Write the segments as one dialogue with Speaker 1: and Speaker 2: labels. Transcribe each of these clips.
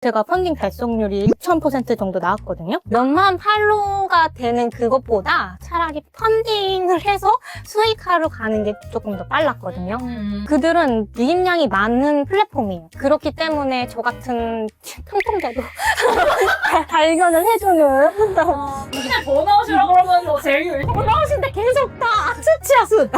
Speaker 1: 제가 펀딩 달성률이 6,000% 정도 나왔거든요. 몇만 팔로우가 되는 그것보다 차라리 펀딩을 해서 수익화로 가는 게 조금 더 빨랐거든요. 그들은 유입량이 많은 플랫폼이에요. 그렇기 때문에 저 같은 통통자도 발견을 해주는
Speaker 2: 그냥 더 나오시라고 그러면 더 제일
Speaker 1: 돌아오신데 계속 다 수치야 수.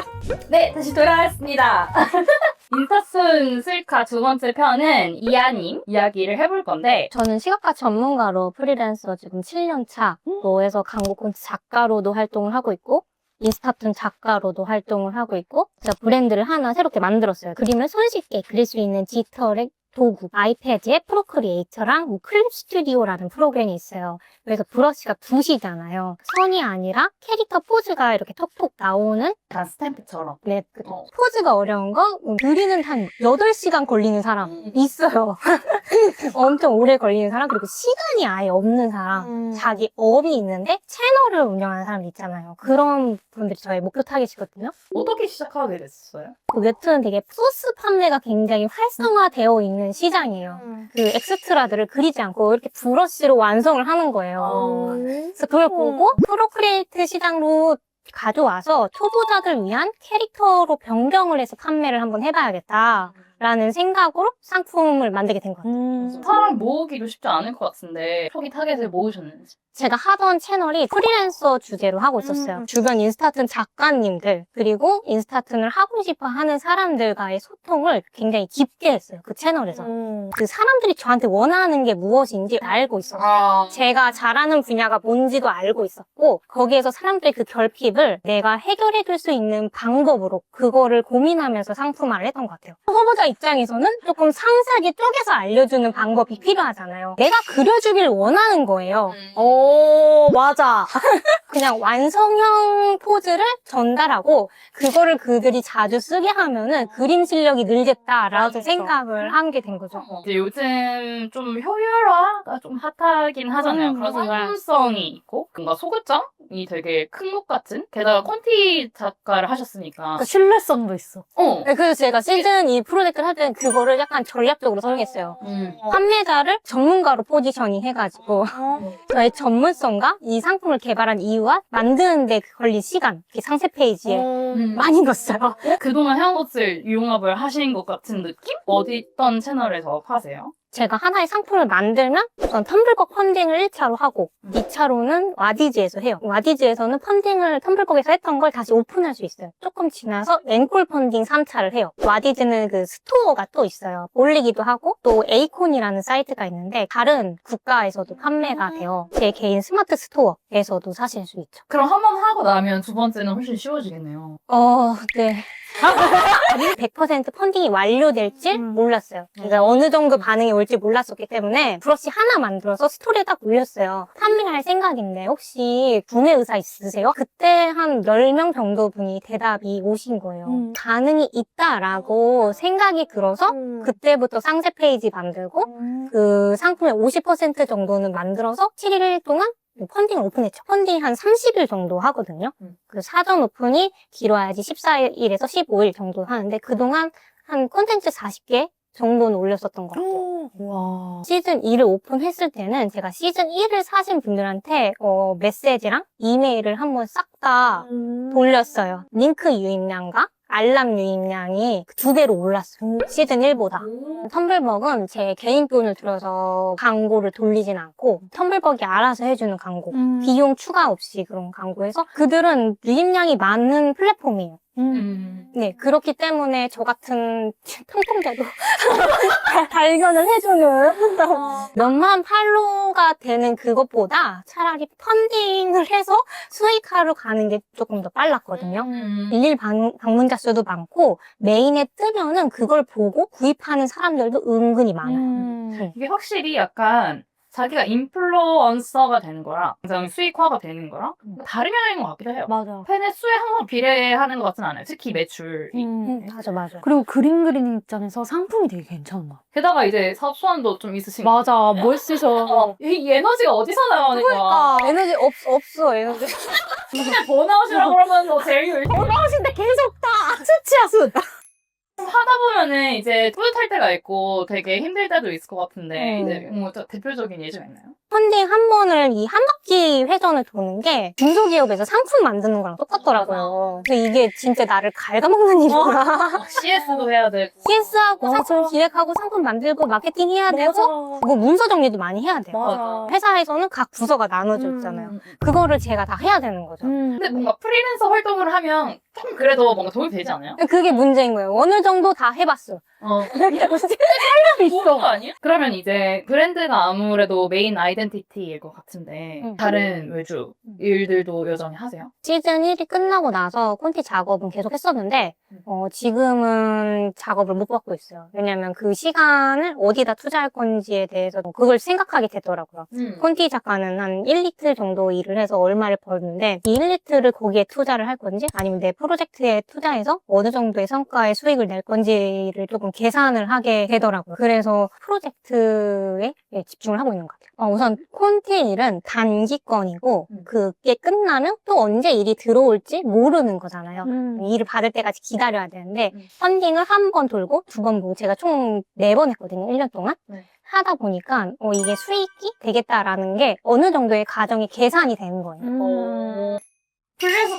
Speaker 2: 네, 다시 돌아왔습니다. 인터순 수익화 두 번째 편은 이하님 이야기를 해볼 건데
Speaker 1: 저는 시각화 전문가로 프리랜서 지금 7년 차로 해서 광고 콘텐츠 작가로도 활동을 하고 있고 인스타툰 작가로도 활동을 하고 있고 제가 브랜드를 하나 새롭게 만들었어요. 그림을 손쉽게 그릴 수 있는 디지털의 도구, 아이패드에 프로크리에이터랑 뭐 클립 스튜디오라는 프로그램이 있어요. 그래서 브러쉬가 붓이잖아요. 선이 아니라 캐릭터 포즈가 이렇게 톡톡 나오는
Speaker 2: 약간 스탬프처럼
Speaker 1: 네, 그
Speaker 2: 어.
Speaker 1: 포즈가 어려운 거 음, 그리는 한 8시간 걸리는 사람
Speaker 2: 음.
Speaker 1: 있어요. 엄청 오래 걸리는 사람 그리고 시간이 아예 없는 사람
Speaker 2: 음.
Speaker 1: 자기 업이 있는데 채널을 운영하는 사람 있잖아요. 그런 분들이 저의 목표 타겟이거든요.
Speaker 2: 어떻게 시작하게 됐어요?
Speaker 1: 그 웹툰은 되게 소스 판매가 굉장히 활성화되어 있는 시장이에요. 그 엑스트라들을 그리지 않고 이렇게 브러쉬로 완성을 하는 거예요.
Speaker 2: 어.
Speaker 1: 그래서 그걸 보고 프로크리에이트 시장으로 가져와서 초보자들 위한 캐릭터로 변경을 해서 판매를 한번 해봐야겠다 라는 생각으로 상품을 만들게 된 것 같아요.
Speaker 2: 사람 모으기도 쉽지 않을 것 같은데 초기 타겟을 모으셨는지
Speaker 1: 제가 하던 채널이 프리랜서 주제로 하고 있었어요.
Speaker 3: 음.
Speaker 1: 주변 인스타툰 작가님들 그리고 인스타툰을 하고 싶어 하는 사람들과의 소통을 굉장히 깊게 했어요. 그 채널에서. 그 사람들이 저한테 원하는 게 무엇인지 알고 있었어요.
Speaker 2: 아,
Speaker 1: 제가 잘하는 분야가 뭔지도 알고 있었고 거기에서 사람들의 그 결핍을 내가 해결해 줄 수 있는 방법으로 그거를 고민하면서 상품화를 했던 것 같아요. 후보자 입장에서는 조금 상세하게 쪼개서 알려주는 방법이 필요하잖아요. 내가 그려주길 원하는 거예요.
Speaker 3: 오, 맞아.
Speaker 1: 그냥 완성형 포즈를 전달하고 그거를 그들이 자주 쓰게 하면은 그림 실력이 늘겠다라고
Speaker 3: 맞아.
Speaker 1: 생각을 한 게 된 거죠.
Speaker 2: 이제 요즘 좀 효율화가 좀 핫하긴 하잖아요.
Speaker 1: 음,
Speaker 2: 그래서. 상품성이 있고 뭔가 소극장이 되게 큰 것 같은 게다가 콘티 작가를 하셨으니까
Speaker 3: 그 신뢰성도 있어.
Speaker 2: 어.
Speaker 1: 네, 그래서 제가 시즌 이 프로젝트를 할 때는 그거를 약간 전략적으로 사용했어요.
Speaker 2: 음.
Speaker 1: 판매자를 전문가로 포지셔닝 해가지고 저의 전문성과 이 상품을 개발한 이유 와 만드는데 걸린 시간, 이렇게 상세 페이지에
Speaker 2: 음.
Speaker 1: 많이 넣었어요.
Speaker 2: 그동안 해온 것을 융합을 하신 것 같은 느낌? 어디 어떤 채널에서 파세요?
Speaker 1: 제가 하나의 상품을 만들면 우선 텀블벅 펀딩을 1차로 하고 2차로는 와디즈에서 해요. 와디즈에서는 펀딩을 텀블벅에서 했던 걸 다시 오픈할 수 있어요. 조금 지나서 앵콜 펀딩 3차를 해요. 와디즈는 그 스토어가 또 있어요. 올리기도 하고 또 에이콘이라는 사이트가 있는데 다른 국가에서도 판매가 돼요. 제 개인 스마트 스토어에서도 사실 수 있죠.
Speaker 2: 그럼 한 번 하고 나면 두 번째는 훨씬 쉬워지겠네요.
Speaker 1: 어, 네. 100% 펀딩이 완료될지
Speaker 3: 음.
Speaker 1: 몰랐어요. 그러니까 어느 정도 반응이 올지 몰랐었기 때문에 브러쉬 하나 만들어서 스토리에 딱 올렸어요. 판매할 생각인데 혹시 구매 의사 있으세요? 그때 한 10명 정도 분이 대답이 오신 거예요.
Speaker 3: 음.
Speaker 1: 가능이 있다라고 생각이 들어서 그때부터 상세 페이지 만들고 그 상품의 50% 정도는 만들어서 7일 동안 펀딩을 오픈했죠. 펀딩 한 30일 정도 하거든요.
Speaker 2: 음.
Speaker 1: 그 사전 오픈이 길어야지 14일에서 15일 정도 하는데 그동안 한 콘텐츠 40개 정도는 올렸었던 것 같아요.
Speaker 3: 와.
Speaker 1: 시즌 2를 오픈했을 때는 제가 시즌 1을 사신 분들한테 어, 메시지랑 이메일을 한번 싹다 돌렸어요. 링크 유입량과 알람 유입량이 두 배로 올랐어요. 시즌 1보다. 텀블벅은 제 개인 돈을 들여서 광고를 돌리진 않고 텀블벅이 알아서 해주는 광고. 비용 추가 없이 그런 광고에서 그들은 유입량이 많은 플랫폼이에요.
Speaker 2: 음.
Speaker 1: 네, 그렇기 때문에 저 같은 통통자도 발견을 해주는 몇만 팔로우가 되는 그것보다 차라리 펀딩을 해서 수익화로 가는 게 조금 더 빨랐거든요.
Speaker 2: 음.
Speaker 1: 일일 방, 방문자 수도 많고 메인에 뜨면은 그걸 보고 구입하는 사람들도 은근히 많아요.
Speaker 3: 음.
Speaker 2: 이게 확실히 약간 자기가 인플루언서가 되는 거랑 굉장히 수익화가 되는 거랑 다른 영역인 것 같기도 해요.
Speaker 3: 맞아.
Speaker 2: 팬의 수에 항상 비례하는 것 같진 않아요. 특히 매출이.
Speaker 1: 음, 맞아, 맞아.
Speaker 3: 그리고 그림 그리는 입장에서 상품이 되게 괜찮은 거야.
Speaker 2: 게다가 이제 사업 수완도 좀 있으신 거.
Speaker 3: 맞아. 멋있어.
Speaker 2: 어, 이 에너지가 어디서 나오는 거야?
Speaker 1: 아, 에너지 없, 없어, 에너지.
Speaker 2: 그냥 더 나오시라고 그러면 더 제일
Speaker 1: 돌아오신데 계속 다 수치야, 수.
Speaker 2: 하다 보면은 이제 뿌듯할 때가 있고 되게 힘들 때도 있을 것 같은데
Speaker 1: 음.
Speaker 2: 이제 뭐 저- 대표적인 예시가 있나요?
Speaker 1: 펀딩 한 번을 이 한 바퀴 회전을 도는 게 중소기업에서 상품 만드는 거랑 똑같더라고요. 근데 이게 진짜 나를 갉아먹는 일이구나.
Speaker 2: 막 CS도 해야 되고
Speaker 1: CS하고
Speaker 3: 맞아.
Speaker 1: 상품 기획하고 상품 만들고 마케팅 해야 되고. 그거 문서 정리도 많이 해야 돼요.
Speaker 3: 맞아.
Speaker 1: 회사에서는 각 부서가 나눠져 있잖아요.
Speaker 2: 음.
Speaker 1: 그거를 제가 다 해야 되는 거죠.
Speaker 3: 음.
Speaker 2: 근데 뭔가 프리랜서 활동을 하면 좀 그래도 뭔가 도움이 되지 않아요?
Speaker 1: 그게 문제인 거예요. 어느 정도 다 해봤어.
Speaker 2: 어.
Speaker 1: 무슨
Speaker 2: 좋은 거 아니야? 그러면 이제 브랜드가 아무래도 메인 아이덴티티일 것 같은데
Speaker 1: 음.
Speaker 2: 다른 외주
Speaker 1: 음.
Speaker 2: 일들도 여전히 하세요?
Speaker 1: 시즌 1이 끝나고 나서 콘티 작업은 계속 했었는데,
Speaker 2: 음.
Speaker 1: 어, 지금은 작업을 못 받고 있어요. 왜냐면 그 시간을 어디다 투자할 건지에 대해서 그걸 생각하게 되더라고요.
Speaker 2: 음.
Speaker 1: 콘티 작가는 한 1리틀 정도 일을 해서 얼마를 벌는데, 이 1리틀을 거기에 투자를 할 건지, 아니면 내 프로젝트에 투자해서 어느 정도의 성과의 수익을 낼 건지 를 조금 계산을 하게 되더라고요. 그래서 프로젝트에 예, 집중을 하고 있는 것 같아요. 어, 우선 콘티 일은 단기권이고,
Speaker 2: 음.
Speaker 1: 그게 끝나면 또 언제 일이 들어올지 모르는 거잖아요.
Speaker 3: 음.
Speaker 1: 일을 받을 때까지 기다려야 되는데
Speaker 2: 음.
Speaker 1: 펀딩을 한 번 돌고 두 번 보고 제가 총 네 번 했거든요. 1년 동안.
Speaker 2: 네.
Speaker 1: 하다 보니까 어, 이게 수익이 되겠다라는 게 어느 정도의 가정이 계산이 되는 거예요.
Speaker 3: 음.
Speaker 2: 어...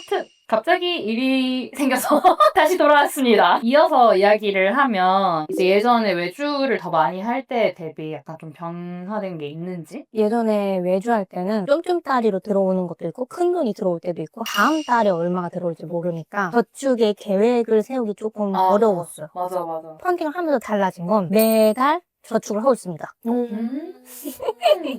Speaker 2: 특! 갑자기 일이 생겨서 다시 돌아왔습니다. 이어서 이야기를 하면 이제 예전에 외주를 더 많이 할 때 대비 약간 좀 변화된 게 있는지?
Speaker 1: 예전에 외주할 때는 쫌쫌 따리로 들어오는 것도 있고 큰 돈이 들어올 때도 있고 다음 달에 얼마가 들어올지 모르니까 저축의 계획을 세우기 조금
Speaker 2: 아.
Speaker 1: 어려웠어요.
Speaker 2: 맞아, 맞아.
Speaker 1: 펀딩을 하면서 달라진 건 매달 저축을 하고 있습니다.
Speaker 2: 음.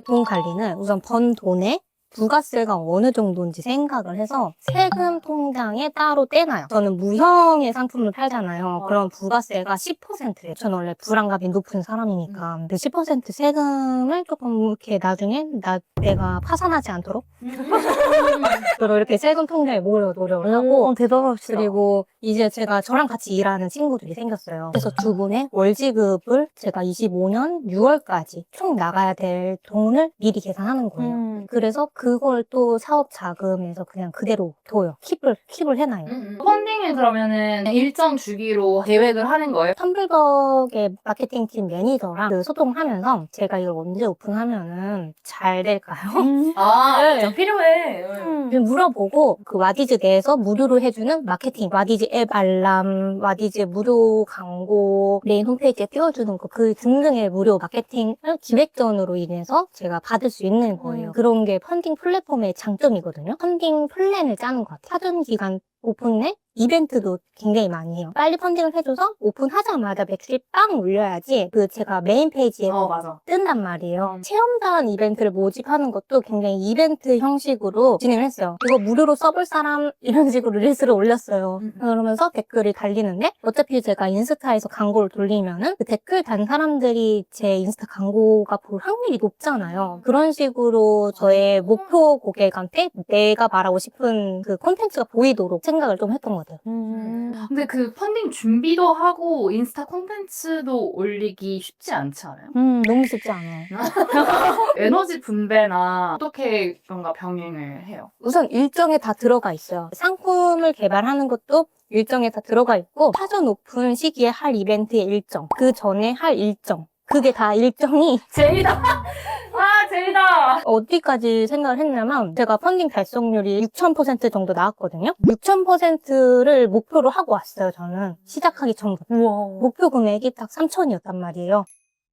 Speaker 1: 돈 관리는 우선 번 돈에 부가세가 어느 정도인지 생각을 해서 세금 통장에 따로 떼놔요. 저는 무형의 상품을 팔잖아요. 그럼 부가세가 10%예요. 저는 원래 불안감이 높은 사람이니까. 그10% 세금을 조금 이렇게 나중에 나, 내가 파산하지 않도록 저로 이렇게 세금 통장에 모으려 노력을 하고
Speaker 3: 오, 대단하시다.
Speaker 1: 그리고 이제 제가 저랑 같이 일하는 친구들이 생겼어요. 그래서 두 분의 월지급을 제가 25년 6월까지 총 나가야 될 돈을 미리 계산하는 거예요.
Speaker 3: 음.
Speaker 1: 그래서 그걸 또 사업 자금에서 그냥 그대로 둬요. 킵을, 킵을 해놔요.
Speaker 2: 음, 펀딩은 그러면은 일정 주기로 계획을 하는 거예요?
Speaker 1: 텀블벅의 마케팅팀 매니저랑 그 소통을 하면서 제가 이걸 언제 오픈하면은 잘 될까요?
Speaker 3: 음.
Speaker 2: 아,
Speaker 1: 네.
Speaker 2: 필요해.
Speaker 3: 음.
Speaker 1: 물어보고 그 와디즈 내에서 무료로 해주는 마케팅, 와디즈 앱 알람, 와디즈 무료 광고, 메인 홈페이지에 띄워주는 거 그 등등의 무료 마케팅을 기획전으로 인해서 제가 받을 수 있는 거예요.
Speaker 3: 음.
Speaker 1: 그런 게 펀딩 플랫폼의 장점이거든요. 펀딩 플랜을 짜는 것 같아요. 사전 기간 오픈에 이벤트도 굉장히 많이 해요. 빨리 펀딩을 해줘서 오픈하자마자 매출이 빵 올려야지 그 제가 메인 페이지에
Speaker 2: 어, 맞아.
Speaker 1: 뜬단 말이에요. 체험단 이벤트를 모집하는 것도 굉장히 이벤트 형식으로 진행을 했어요. 이거 무료로 써볼 사람 이런 식으로 릴스를 올렸어요.
Speaker 2: 음.
Speaker 1: 그러면서 댓글이 달리는데 어차피 제가 인스타에서 광고를 돌리면은 그 댓글 단 사람들이 제 인스타 광고가 볼 확률이 높잖아요. 그런 식으로 저의 목표 고객한테 내가 말하고 싶은 그 콘텐츠가 보이도록 생각을 좀 했던 것 같아요.
Speaker 3: 음.
Speaker 2: 근데 그 펀딩 준비도 하고 인스타 콘텐츠도 올리기 쉽지 않지 않아요?
Speaker 3: 음.
Speaker 1: 너무 쉽지 않아요.
Speaker 2: 에너지 분배나 어떻게 뭔가 병행을 해요?
Speaker 1: 우선 일정에 다 들어가 있어요. 상품을 개발하는 것도 일정에 다 들어가 있고 사전 오픈 시기에 할 이벤트의 일정, 그 전에 할 일정. 그게 다 일정이
Speaker 2: 제이다! 아, 제이다!
Speaker 1: 어디까지 생각을 했냐면 제가 펀딩 달성률이 6,000% 정도 나왔거든요. 6,000%를 목표로 하고 왔어요, 저는. 시작하기 전부터.
Speaker 3: 우와.
Speaker 1: 목표 금액이 딱 3,000이었단 말이에요.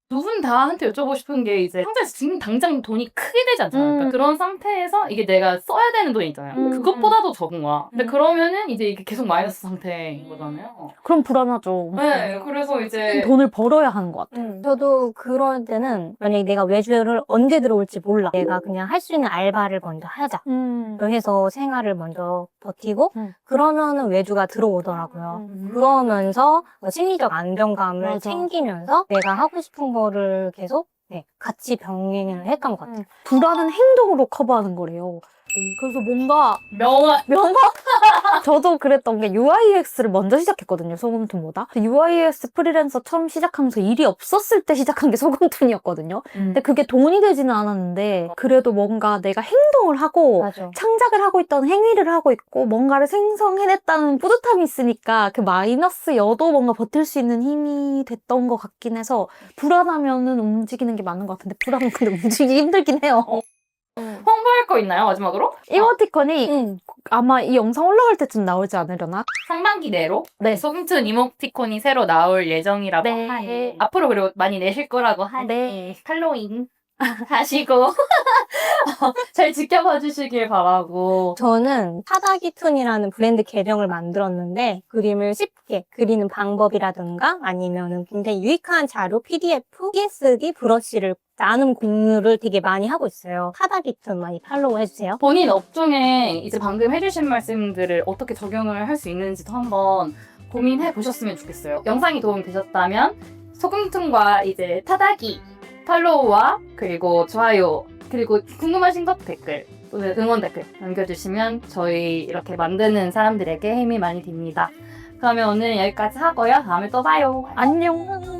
Speaker 2: 두 분 다한테 여쭤보고 싶은 게 이제 상자에서 지금 당장 돈이 크게 되지 않잖아요.
Speaker 3: 음.
Speaker 2: 그러니까 그런 상태에서 이게 내가 써야 되는 돈이 있잖아요.
Speaker 3: 음.
Speaker 2: 그것보다도 적은 거야. 근데
Speaker 1: 음.
Speaker 2: 그러면은 이제 이게 계속 마이너스 상태인 거잖아요.
Speaker 3: 그럼 불안하죠.
Speaker 2: 네, 그래서 이제
Speaker 3: 돈을 벌어야 하는 것 같아.
Speaker 1: 음, 저도 그럴 때는 만약에 내가 외주를 언제 들어올지 몰라. 내가 그냥 할 수 있는 알바를 먼저 하자.
Speaker 3: 음.
Speaker 1: 해서 생활을 먼저 버티고
Speaker 3: 음.
Speaker 1: 그러면은 외주가 들어오더라고요.
Speaker 3: 음.
Speaker 1: 그러면서 심리적 안정감을
Speaker 3: 맞아.
Speaker 1: 챙기면서 내가 하고 싶은 거를 계속 네, 같이 병행을 했던 것 같아요.
Speaker 3: 불안은 행동으로 커버하는 거래요. 그래서 뭔가
Speaker 2: 명언.
Speaker 3: 명언? 저도 그랬던 게 UIUX를 먼저 시작했거든요, 소금툰보다. UIUX 프리랜서 처음 시작하면서 일이 없었을 때 시작한 게 소금툰이었거든요. 근데 그게 돈이 되지는 않았는데, 그래도 뭔가 내가 행동을 하고,
Speaker 1: 맞아.
Speaker 3: 창작을 하고 있던 행위를 하고 있고, 뭔가를 생성해냈다는 뿌듯함이 있으니까, 그 마이너스 여도 뭔가 버틸 수 있는 힘이 됐던 것 같긴 해서, 불안하면은 움직이는 게 맞는 것 같은데, 불안은 근데 움직이기 힘들긴 해요.
Speaker 2: 홍보할 거 있나요 마지막으로?
Speaker 3: 이모티콘이
Speaker 1: 응.
Speaker 3: 아마 이 영상 올라갈 때쯤 나오지 않으려나?
Speaker 2: 상반기 내로
Speaker 3: 네.
Speaker 2: 소금툰 이모티콘이 새로 나올 예정이라고
Speaker 3: 네.
Speaker 2: 하니 앞으로 그리고 많이 내실 거라고 하니
Speaker 3: 네.
Speaker 2: 할로윈 하시고 잘 지켜봐 주시길 바라고
Speaker 1: 저는 타다기툰이라는 브랜드 계정을 만들었는데 그림을 쉽게 그리는 방법이라든가 아니면은 굉장히 유익한 자료, PDF, PSD, 브러쉬를 나눔 공유를 되게 많이 하고 있어요. 타다기툰 많이 팔로우 해주세요.
Speaker 2: 본인 업종에 이제 방금 해주신 말씀들을 어떻게 적용을 할 수 있는지도 한번 고민해 보셨으면 좋겠어요. 영상이 도움이 되셨다면 소금통과 이제 타다기 팔로우와 그리고 좋아요 그리고 궁금하신 것 댓글 또는 응원 댓글 남겨주시면 저희 이렇게 만드는 사람들에게 힘이 많이 됩니다. 그러면 오늘 여기까지 하고요. 다음에 또 봐요.
Speaker 3: 안녕.